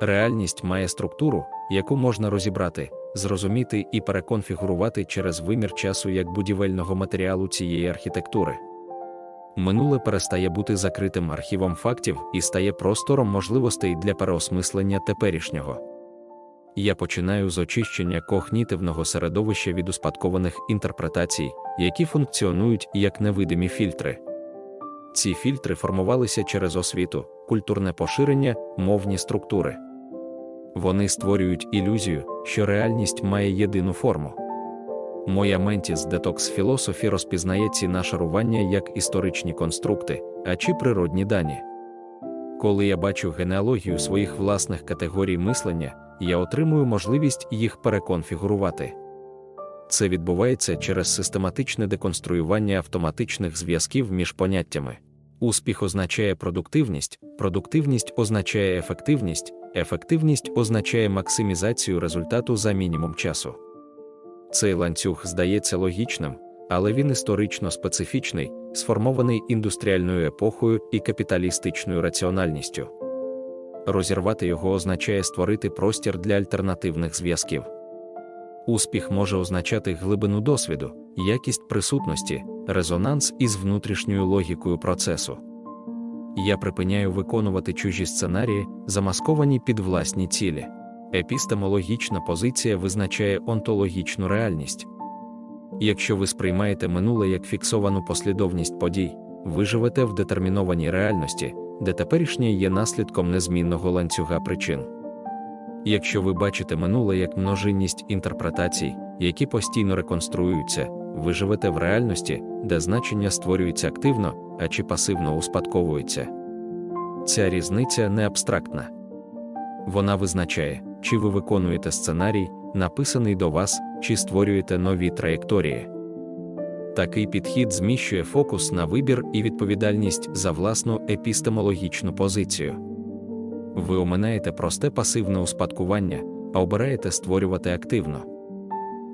Реальність має структуру, яку можна розібрати, зрозуміти і переконфігурувати через вимір часу як будівельного матеріалу цієї архітектури. Минуле перестає бути закритим архівом фактів і стає простором можливостей для переосмислення теперішнього. Я починаю з очищення когнітивного середовища від успадкованих інтерпретацій, які функціонують як невидимі фільтри. Ці фільтри формувалися через освіту, культурне поширення, мовні структури. Вони створюють ілюзію, що реальність має єдину форму. Моя ментіс Detox Philosophy розпізнає ці нашарування як історичні конструкти, а чи природні дані. Коли я бачу генеалогію своїх власних категорій мислення, я отримую можливість їх переконфігурувати. Це відбувається через систематичне деконструювання автоматичних зв'язків між поняттями. Успіх означає продуктивність, продуктивність означає ефективність, ефективність означає максимізацію результату за мінімум часу. Цей ланцюг здається логічним, але він історично специфічний, сформований індустріальною епохою і капіталістичною раціональністю. Розірвати його означає створити простір для альтернативних зв'язків. Успіх може означати глибину досвіду, якість присутності, резонанс із внутрішньою логікою процесу. Я припиняю виконувати чужі сценарії, замасковані під власні цілі. Епістемологічна позиція визначає онтологічну реальність. Якщо ви сприймаєте минуле як фіксовану послідовність подій, ви живете в детермінованій реальності, де теперішнє є наслідком незмінного ланцюга причин. Якщо ви бачите минуле як множинність інтерпретацій, які постійно реконструюються, ви живете в реальності, де значення створюються активно, а чи пасивно успадковуються. Ця різниця не абстрактна. Вона визначає, чи ви виконуєте сценарій, написаний до вас, чи створюєте нові траєкторії. Такий підхід зміщує фокус на вибір і відповідальність за власну епістемологічну позицію. Ви оминаєте просте пасивне успадкування, а обираєте створювати активно.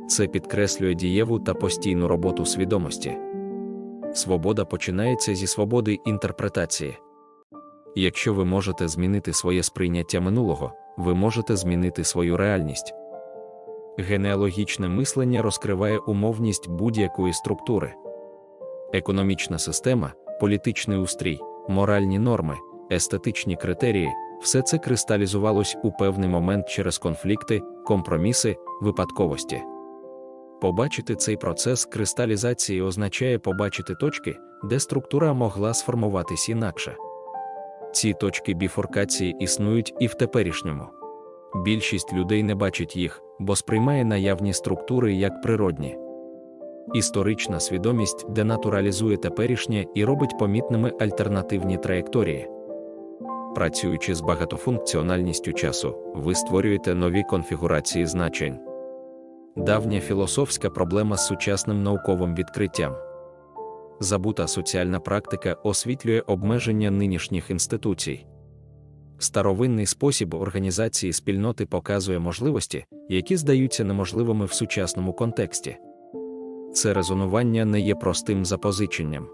Це підкреслює дієву та постійну роботу свідомості. Свобода починається зі свободи інтерпретації. Якщо ви можете змінити своє сприйняття минулого, ви можете змінити свою реальність. Генеалогічне мислення розкриває умовність будь-якої структури. Економічна система, політичний устрій, моральні норми, естетичні критерії все це кристалізувалось у певний момент через конфлікти, компроміси, випадковості. Побачити цей процес кристалізації означає побачити точки, де структура могла сформуватись інакше. Ці точки біфоркації існують і в теперішньому. Більшість людей не бачить їх, бо сприймає наявні структури як природні. Історична свідомість денатуралізує теперішнє і робить помітними альтернативні траєкторії. Працюючи з багатофункціональністю часу, ви створюєте нові конфігурації значень. Давня філософська проблема з сучасним науковим відкриттям. Забута соціальна практика освітлює обмеження нинішніх інституцій. Старовинний спосіб організації спільноти показує можливості, які здаються неможливими в сучасному контексті. Це резонування не є простим запозиченням.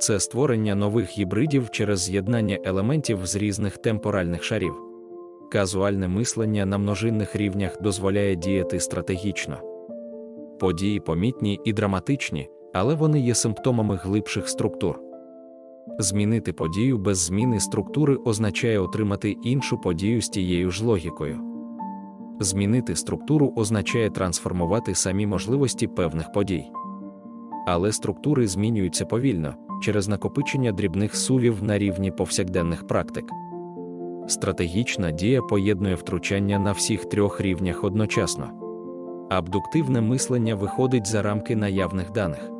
Це створення нових гібридів через з'єднання елементів з різних темпоральних шарів. Казуальне мислення на множинних рівнях дозволяє діяти стратегічно. Події помітні і драматичні, але вони є симптомами глибших структур. Змінити подію без зміни структури означає отримати іншу подію з тією ж логікою. Змінити структуру означає трансформувати самі можливості певних подій. Але структури змінюються повільно через накопичення дрібних сувів на рівні повсякденних практик. Стратегічна дія поєднує втручання на всіх трьох рівнях одночасно. Абдуктивне мислення виходить за рамки наявних даних.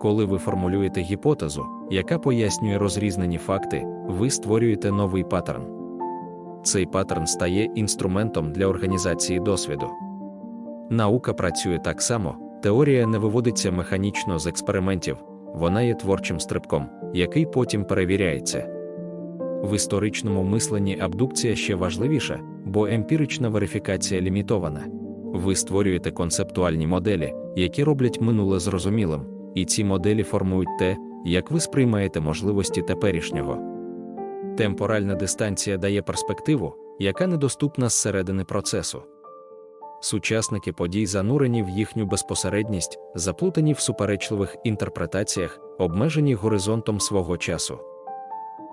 Коли ви формулюєте гіпотезу, яка пояснює розрізнені факти, ви створюєте новий паттерн. Цей паттерн стає інструментом для організації досвіду. Наука працює так само, теорія не виводиться механічно з експериментів, вона є творчим стрибком, який потім перевіряється. В історичному мисленні абдукція ще важливіша, бо емпірична верифікація лімітована. Ви створюєте концептуальні моделі, які роблять минуле зрозумілим, і ці моделі формують те, як ви сприймаєте можливості теперішнього. Темпоральна дистанція дає перспективу, яка недоступна зсередини процесу. Сучасники подій занурені в їхню безпосередність, заплутані в суперечливих інтерпретаціях, обмежені горизонтом свого часу.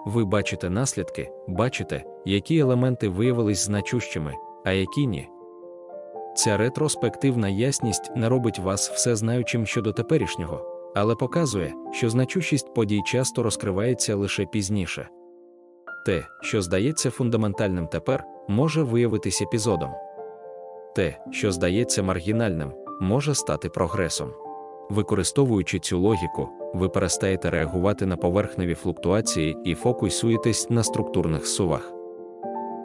Ви бачите наслідки, бачите, які елементи виявились значущими, а які ні. Ця ретроспективна ясність не робить вас всезнаючим щодо теперішнього, але показує, що значущість подій часто розкривається лише пізніше. Те, що здається фундаментальним тепер, може виявитись епізодом. Те, що здається маргінальним, може стати прогресом. Використовуючи цю логіку, ви перестаєте реагувати на поверхневі флуктуації і фокусуєтесь на структурних сувах.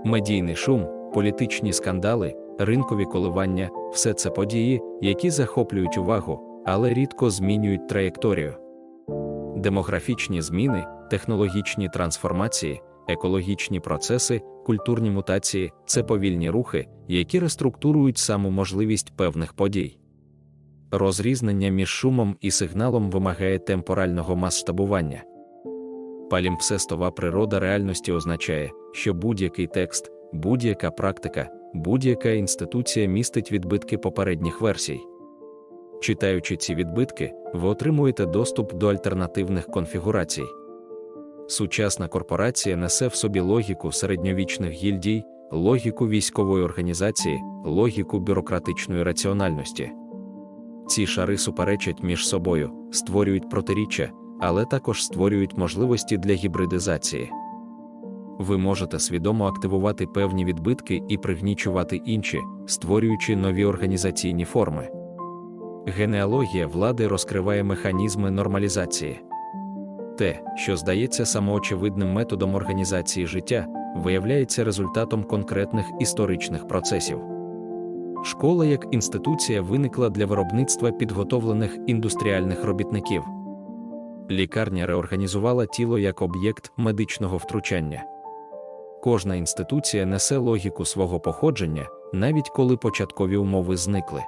Медійний шум, політичні скандали, ринкові коливання все це події, які захоплюють увагу, але рідко змінюють траєкторію. Демографічні зміни, технологічні трансформації, екологічні процеси, культурні мутації це повільні рухи, які реструктурують саму можливість певних подій. Розрізнення між шумом і сигналом вимагає темпорального масштабування. Палімпсестова природа реальності означає, що будь-який текст, будь-яка практика, будь-яка інституція містить відбитки попередніх версій. Читаючи ці відбитки, ви отримуєте доступ до альтернативних конфігурацій. Сучасна корпорація несе в собі логіку середньовічних гільдій, логіку військової організації, логіку бюрократичної раціональності. Ці шари суперечать між собою, створюють протиріччя, але також створюють можливості для гібридизації. Ви можете свідомо активувати певні відбитки і пригнічувати інші, створюючи нові організаційні форми. Генеалогія влади розкриває механізми нормалізації. Те, що здається самоочевидним методом організації життя, виявляється результатом конкретних історичних процесів. Школа як інституція виникла для виробництва підготовлених індустріальних робітників. Лікарня реорганізувала тіло як об'єкт медичного втручання. Кожна інституція несе логіку свого походження, навіть коли початкові умови зникли.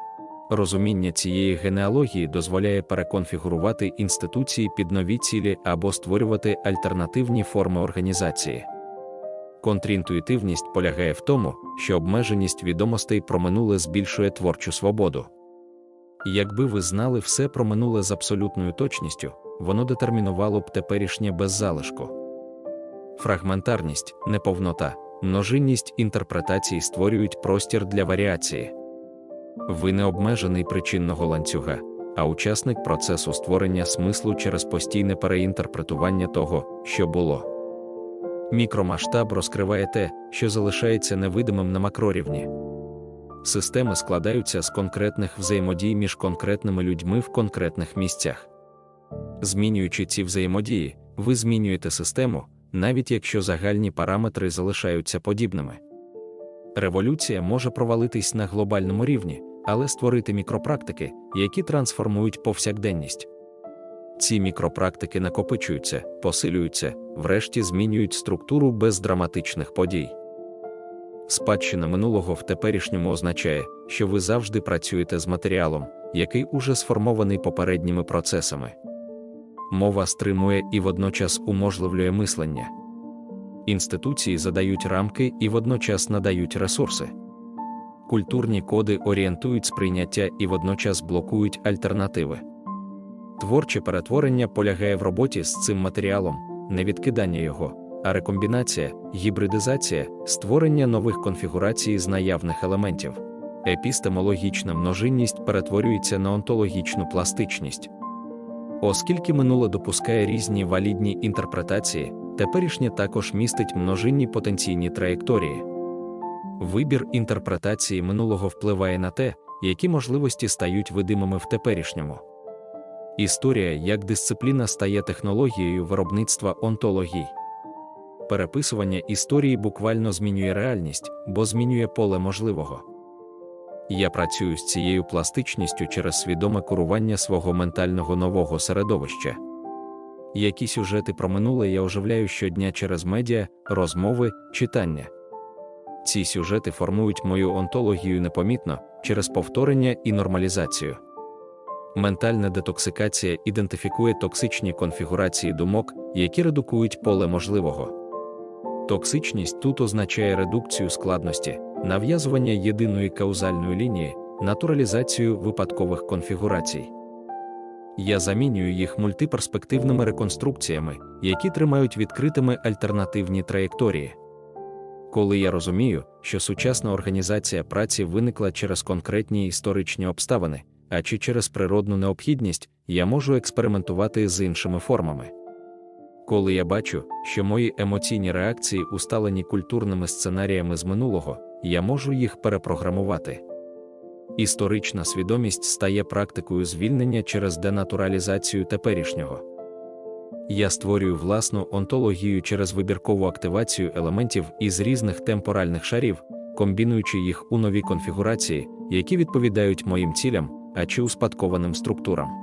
Розуміння цієї генеалогії дозволяє переконфігурувати інституції під нові цілі або створювати альтернативні форми організації. Контрінтуїтивність полягає в тому, що обмеженість відомостей про минуле збільшує творчу свободу. Якби ви знали все про минуле з абсолютною точністю, воно детермінувало б теперішнє без залишку. Фрагментарність, неповнота, множинність інтерпретацій створюють простір для варіації. Ви не обмежений причинного ланцюга, а учасник процесу створення смислу через постійне переінтерпретування того, що було. Мікромасштаб розкриває те, що залишається невидимим на макрорівні. Системи складаються з конкретних взаємодій між конкретними людьми в конкретних місцях. Змінюючи ці взаємодії, ви змінюєте систему, навіть якщо загальні параметри залишаються подібними. Революція може провалитись на глобальному рівні, але створити мікропрактики, які трансформують повсякденність. Ці мікропрактики накопичуються, посилюються, врешті змінюють структуру без драматичних подій. Спадщина минулого в теперішньому означає, що ви завжди працюєте з матеріалом, який уже сформований попередніми процесами. Мова стримує і водночас уможливлює мислення. Інституції задають рамки і водночас надають ресурси. Культурні коди орієнтують сприйняття і водночас блокують альтернативи. Творче перетворення полягає в роботі з цим матеріалом, не відкидання його, а рекомбінація, гібридизація, створення нових конфігурацій з наявних елементів. Епістемологічна множинність перетворюється на онтологічну пластичність. Оскільки минуле допускає різні валідні інтерпретації, теперішнє також містить множинні потенційні траєкторії. Вибір інтерпретації минулого впливає на те, які можливості стають видимими в теперішньому. Історія як дисципліна стає технологією виробництва онтологій. Переписування історії буквально змінює реальність, бо змінює поле можливого. Я працюю з цією пластичністю через свідоме курування свого ментального нового середовища. Які сюжети про минуле я оживляю щодня через медіа, розмови, читання. Ці сюжети формують мою онтологію непомітно, через повторення і нормалізацію. Ментальна детоксикація ідентифікує токсичні конфігурації думок, які редукують поле можливого. Токсичність тут означає редукцію складності, нав'язування єдиної каузальної лінії, натуралізацію випадкових конфігурацій. Я замінюю їх мультиперспективними реконструкціями, які тримають відкритими альтернативні траєкторії. Коли я розумію, що сучасна організація праці виникла через конкретні історичні обставини, а чи через природну необхідність, я можу експериментувати з іншими формами. Коли я бачу, що мої емоційні реакції усталені культурними сценаріями з минулого, я можу їх перепрограмувати. Історична свідомість стає практикою звільнення через денатуралізацію теперішнього. Я створюю власну онтологію через вибіркову активацію елементів із різних темпоральних шарів, комбінуючи їх у нові конфігурації, які відповідають моїм цілям, а чи успадкованим структурам.